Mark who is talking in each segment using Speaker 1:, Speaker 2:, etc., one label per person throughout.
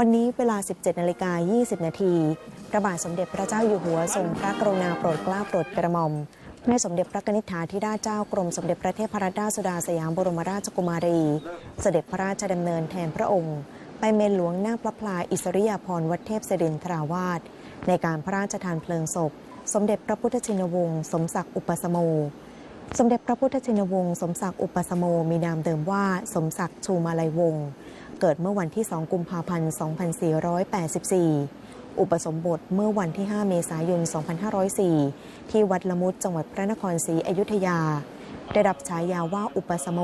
Speaker 1: วันนี้เวลา 17นาฬิกา20 นาที พระบาทสมเด็จพระเจ้าอยู่หัวทรงพระกรุณาโปรดเกล้าโปรดกระหม่อมแม่สมเด็จพระนิธิถาธิราชเจ้ากรมสมเด็จพระเทพรัตนราชสุดาสยามบรมราชกุมารี เสด็จพระราชดำเนินแทนพระองค์ ไปเมนหลวงนาพระพลาอิสริยาภรณ์วัดเทพศิรินทราวาสในการพระราชทานเพลิงศพ สมเด็จพระพุทธชินวงศ์สมศักดิ์อุปสมโม สมเด็จพระพุทธชินวงศ์สมศักดิ์อุปสมโมมีนามเดิมว่าสมศักดิ์ชูมาลัยวงศ์ เกิดเมื่อวันที่ 2 กุมภาพันธ์ 2484 อุปสมบทเมื่อวันที่ 5 เมษายน 2504 ที่วัดละมุดจังหวัดพระนครศรีอยุธยา ได้รับฉายาว่าอุปสมโม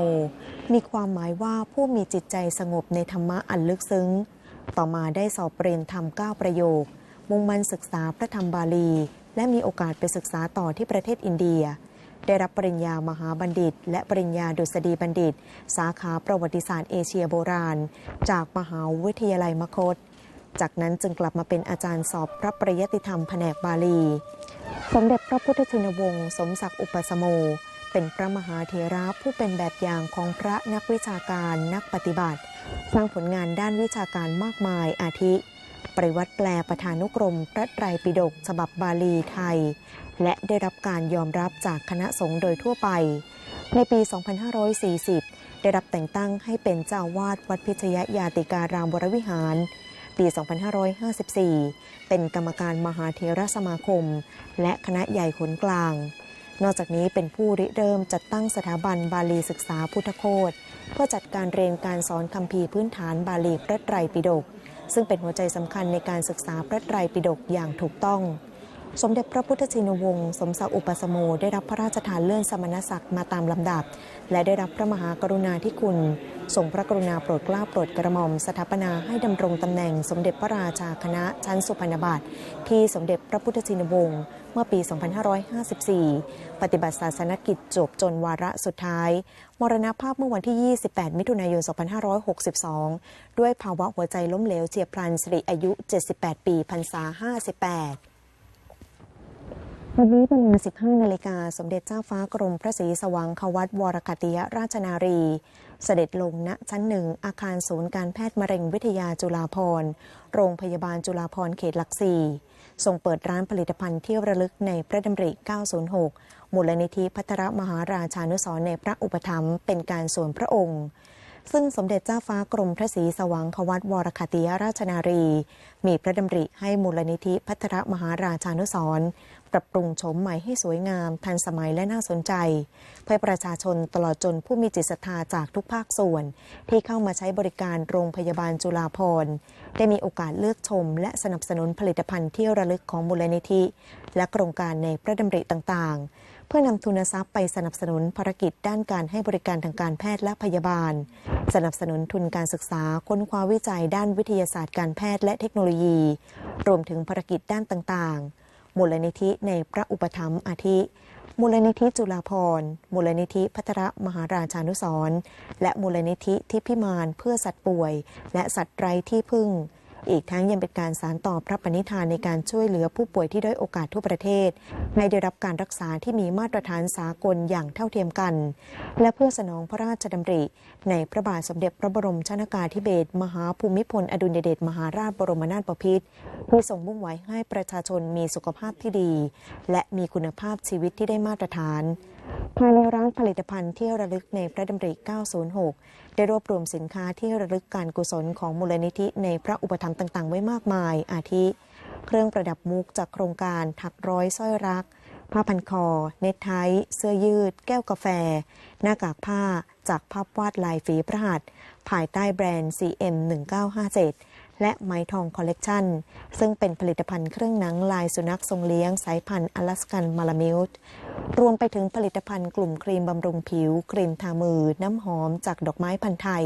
Speaker 1: มีความหมายว่าผู้มีจิตใจสงบในธรรมะอันลึกซึ้ง ต่อมาได้สอบเรียนธรรม 9 ประโยค มุ่งมั่นศึกษาพระธรรมบาลี และมีโอกาสไปศึกษาต่อที่ประเทศอินเดีย ได้รับปริญญามหาบัณฑิต และปริญญาดุษฎีบัณฑิต สาขาประวัติศาสตร์เอเชียโบราณ จากมหาวิทยาลัยมคต จากนั้นจึงกลับมาเป็นอาจารย์สอบพระปริยติธรรมแผนกบาลี สมเด็จพระพุทธชินวงศ์สมศักดิ์อุปสมโมเป็นพระมหาเถระผู้เป็นแบบอย่างของพระนักวิชาการนักปฏิบัติ สร้างผลงานด้านวิชาการมากมายอาทิ ปริวัติแปลประธานุกรมพระไตรปิฎกฉบับบาลีไทย และได้รับการยอมรับจากคณะสงฆ์โดยทั่วไป ในปี 2540 ได้รับแต่งตั้งให้เป็นเจ้าวาดวัดพิชยยาติการามวรวิหาร ปี 2554 เป็นกรรมการมหาเถรสมาคม และคณะใหญ่ขนกลาง นอกจากนี้เป็นผู้ริเริ่มจัดตั้งสถาบันบาลีศึกษาพุทธโคตเพื่อจัดการเรียนการสอนคัมภีพื้นฐานบาลีพระไตรปิฎกซึ่งเป็นหัวใจสำคัญในการศึกษาพระไตรปิฎกอย่างถูกต้อง สมเด็จพระพุทธชินวงศ์สมศักดิ์อุปสมโมได้รับพระราชทานเลื่อนสมณศักดิ์มาตามลำดับ และได้รับพระมหากรุณาธิคุณทรงพระกรุณาโปรดเกล้าโปรดกระหม่อมสถาปนาให้ดำรงตำแหน่งสมเด็จพระราชาคณะชั้นสุพรรณบัตรที่สมเด็จพระพุทธชินวงศ์เมื่อปี 2554 ปฏิบัติศาสนกิจจบจนวาระสุดท้าย มรณภาพเมื่อวันที่ 28 มิถุนายน 2562 ด้วยภาวะหัวใจล้มเหลวเฉียบพลันสิริอายุ 78 ปีพรรษา 58 วันนี้เป็นเวลา15นาฬิกา สมเด็จเจ้าฟ้ากรมพระศรีสว่างควัตวรคติยราชนารี เสด็จลงณชั้นหนึ่ง อาคารศูนย์การแพทย์มะเร็งวิทยาจุฬาภรโรงพยาบาลจุฬาภรเขตหลักสี่ทรงเปิดร้านผลิตภัณฑ์ที่ระลึกในพระดำริ 906 มูลนิธิพัทรมหาราชานุสรในพระอุปถัมภ์เป็นการส่วนพระองค์ซึ่งสมเด็จเจ้าฟ้ากรมพระศรีสว่างควัตวรคติยราชนารี มีพระดำริให้มูลนิธิพัทรมหาราชานุสร ปรับปรุงโฉมใหม่ให้สวยงาม ทันสมัยและน่าสนใจ เพื่อประชาชนตลอดจนผู้มีจิตศรัทธาจากทุกภาคส่วน ที่เข้ามาใช้บริการโรงพยาบาลจุฬาภรณ์ได้มีโอกาสเลือกชม และสนับสนุนผลิตภัณฑ์ที่ระลึกของมูลนิธิ และโครงการในพระดำริต่างๆ เพื่อนำทุนทรัพย์ไปสนับสนุนภารกิจด้านการให้บริการทางการแพทย์และพยาบาล สนับสนุนทุนการศึกษาค้นคว้าวิจัยด้านวิทยาศาสตร์การแพทย์และเทคโนโลยี รวมถึงภารกิจด้านต่างๆ มูลนิธิในพระอุปถัมภ์อาทิ มูลนิธิจุฬาภรณ์ มูลนิธิพัทรมหาราชานุสรณ์และมูลนิธิทิพิมานเพื่อสัตว์ป่วย และสัตว์ไร้ที่พึ่ง อีกทั้งยังเป็นการสานต่อพระปณิธานในการช่วยเหลือผู้ป่วยที่ด้อยโอกาสทั่วประเทศ ให้ได้รับการรักษาที่มีมาตรฐานสากลอย่างเท่าเทียมกัน และเพื่อสนองพระราชดำริ ในพระบาทสมเด็จพระบรมชนากาธิเบศรมหาภูมิพลอดุลยเดชมหาราชบรมนาถบพิตรที่ทรงมุ่งไว้ให้ประชาชนมีสุขภาพที่ดี และมีคุณภาพชีวิตที่ได้มาตรฐาน ภายในร้านผลิตภัณฑ์ที่ระลึกในพระดำริ 906 ได้รวบรวมสินค้าที่ระลึกการกุศลของมูลนิธิในพระอุปถัมภ์ต่าง ๆ ไว้มากมาย อาทิ เครื่องประดับมุกจากโครงการถักร้อยสร้อยรัก ผ้าพันคอ เน็ตไทเสื้อยืด แก้วกาแฟ หน้ากากผ้า จากภาพวาดลายฝีพระหัตถ์ภายใต้แบรนด์ CM 1957และไม้ทองคอลเลกชันซึ่งเป็นผลิตภัณฑ์เครื่องหนังลายสุนัขทรงเลี้ยงสายพันธุ์อลาสกันมาลามิว รวมไปถึงผลิตภัณฑ์กลุ่มครีมบำรุงผิว ครีมทามือ น้ำหอมจากดอกไม้พันธุ์ไทย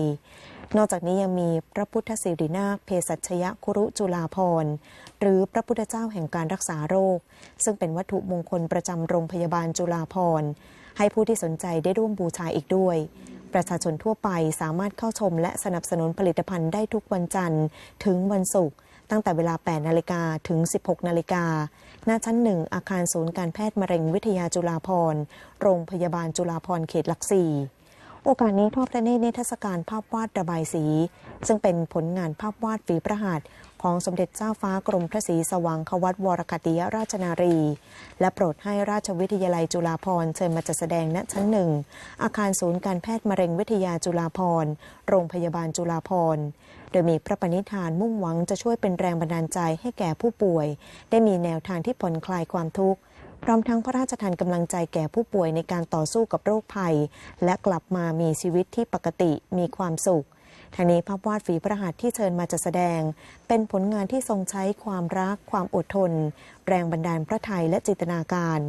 Speaker 1: นอกจากนี้ยังมีพระพุทธสิรินาคเภสัชยะคุรุจุลาภรหรือพระพุทธเจ้าแห่งการรักษาโรค ซึ่งเป็นวัตถุมงคลประจำโรงพยาบาลจุลาภรให้ผู้ที่สนใจได้ร่วมบูชาอีกด้วย ประชาชนทั่วไปสามารถเข้าชมและสนับสนุนผลิตภัณฑ์ได้ทุกวันจันทร์ถึงวันศุกร์ ตั้งแต่เวลา 8 นาฬิกาถึง 16 นาฬิกาหน้าชั้นหนึ่งอาคารศูนย์การแพทย์มะเร็งวิทยาจุฬาภรณ์โรงพยาบาลจุฬาภรณ์เขตหลักสี่ โอกาสนี้ทอดพระเนตรนิทรรศการภาพวาดระบายสี ซึ่งเป็นผลงานภาพวาดฝีประหัตถ์ของสมเด็จเจ้าฟ้ากรมพระศรีสว่างควัตวรกติยราชนารี และโปรดให้ราชวิทยาลัยจุฬาภรณ์เชิญมาจัดแสดงณชั้นหนึ่ง อาคารศูนย์การแพทย์มะเร็งวิทยาจุฬาภรณ์โรงพยาบาลจุฬาภรณ์โดยมีพระปณิธานมุ่งหวังจะช่วยเป็นแรงบันดาลใจให้แก่ผู้ป่วย ได้มีแนวทางที่ผ่อนคลายความทุกข์ พร้อมทั้งพระราชทานกำลังใจแก่ผู้ป่วยในการต่อสู้กับโรคภัย และกลับมามีชีวิตที่ปกติมีความสุขทางนี้ภาพวาดฝีพระหัตถ์ที่เชิญมาจัดแสดง เป็นผลงานที่ทรงใช้ความรัก ความอดทน แรงบันดาลพระไทยและจินตนาการ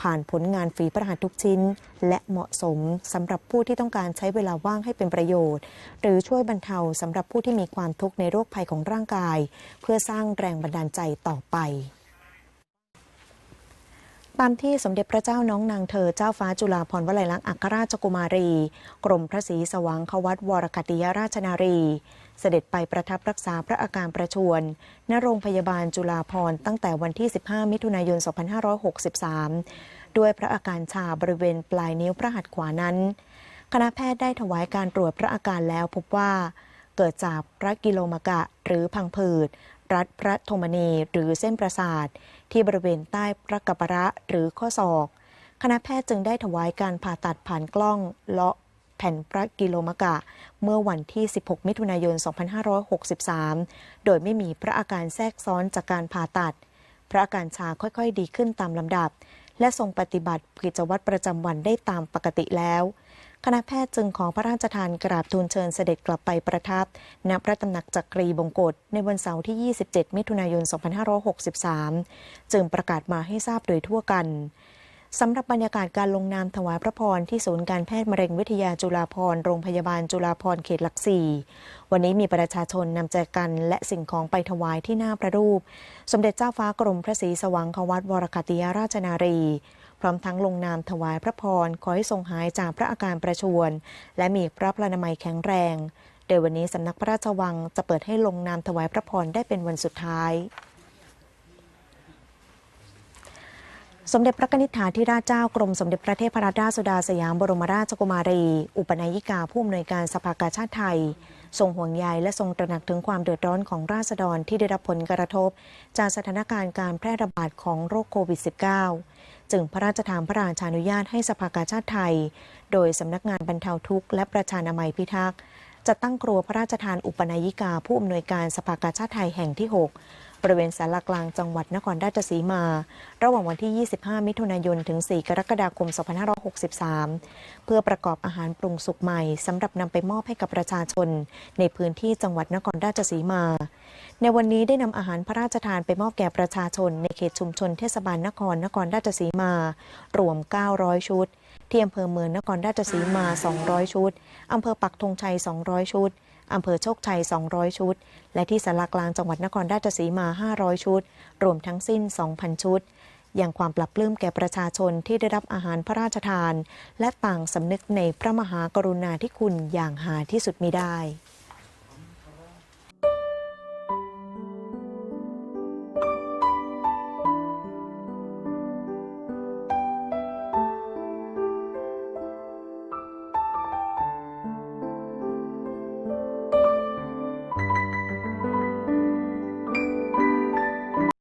Speaker 1: ผ่านผลงานฝีพระหัตถ์ทุกชิ้น และเหมาะสมสำหรับผู้ที่ต้องการใช้เวลาว่างให้เป็นประโยชน์ หรือช่วยบรรเทาสำหรับผู้ที่มีความทุกข์ในโรคภัยของร่างกาย เพื่อสร้างแรงบันดาลใจต่อไป ตามที่สมเด็จพระเจ้าน้องนางเธอเจ้าฟ้าจุฬาภรณ์วลัยลักษณ์อัครราชกุมารี กรมพระศรีสว่างควัตวรคติยราชนารี เสด็จไปประทับรักษาพระอาการประชวรณโรงพยาบาลจุฬาภรณ์ตั้งแต่วันที่ 15 มิถุนายน 2563 ด้วยพระอาการชาบริเวณปลายนิ้วพระหัตถ์ขวานั้น คณะแพทย์ได้ถวายการตรวจพระอาการแล้วพบว่าเกิดจากพระกิโลมกะหรือพังผืด รัดพระโทมณีหรือเส้นประสาท ที่บริเวณใต้พระกัประหรือข้อศอก คณะแพทย์จึงได้ถวายการผ่าตัดผ่านกล้องเลาะแผ่นพระกิโลมกะ เมื่อวันที่ 16 มิถุนายน 2563 โดยไม่มีพระอาการแทรกซ้อนจากการผ่าตัด พระอาการชาค่อยๆ ดีขึ้นตามลำดับ และทรงปฏิบัติกิจวัตรประจำวันได้ตามปกติแล้ว คณะแพทย์จึงขอพระราชทานกราบทูลเชิญเสด็จกลับไปประทับ ณ พระตำหนักจักรีบงกฎในวันเสาร์ที่ 27 มิถุนายน 2563 จึงประกาศมาให้ทราบโดยทั่วกันสำหรับบรรยากาศการลงนามถวายพระพรที่ศูนย์การแพทย์มะเร็งวิทยาจุฬาภรโรงพยาบาลจุฬาภรเขตหลักสี่วันนี้มีประชาชนนำแจกันและสิ่งของไปถวายที่หน้าพระรูป สมเด็จเจ้าฟ้ากรมพระศรีสว่างควัตวรคติยราชนารี พร้อมทั้งลงนามถวายพระพรขอให้ทรงหายจากพระอาการประชวรและมีพระพลานามัยแข็งแรง โดยวันนี้สำนักพระราชวังจะเปิดให้ลงนามถวายพระพรได้เป็นวันสุดท้ายสมเด็จพระนิธิถาธิราชเจ้ากรมสมเด็จพระเทพรัตนราชสุดาสยามบรมราชกุมารี อุปนายิกาผู้อำนวยการสภากาชาติไทย ทรงห่วงใยและทรงตระหนักถึงความเดือดร้อนของราษฎรที่ได้รับผลกระทบ จากสถานการณ์การแพร่ระบาดของโรคโควิด -19 จึงพระราชทานพระราชานุญาตให้สภากาชาติไทย โดยสำนักงานบรรเทาทุกข์และประชานามัยพิทักษ์จะตั้งครัวพระราชทานอุปนายิกาผู้อำนวยการสภากาชาติไทยแห่งที่ 6 บริเวณสารกลางจังหวัดนครราชสีมา ระหว่างวันที่ 25 มิถุนายน ถึง 4 กรกฎาคม 2563 เพื่อประกอบอาหารปรุงสุกใหม่สำหรับนำไปมอบให้กับประชาชน ในพื้นที่จังหวัดนครราชสีมา ในวันนี้ได้นำอาหารพระราชทานไปมอบแก่ประชาชน ในเขตชุมชนเทศบาลนครนครราชสีมา รวม 900 ชุดที่อำเภอเมืองนครราชสีมา 200 ชุดอำเภอปักธงชัย 200 ชุด อำเภอโชคชัย 200 ชุด และที่สารากลางจังหวัดนครราชสีมา 500 ชุด รวมทั้งสิ้น 2,000 ชุด อย่างความปรับปลื้มแก่ประชาชนที่ได้รับอาหารพระราชทาน และต่างสำนึกในพระมหากรุณาธิคุณอย่างหาที่สุดมิได้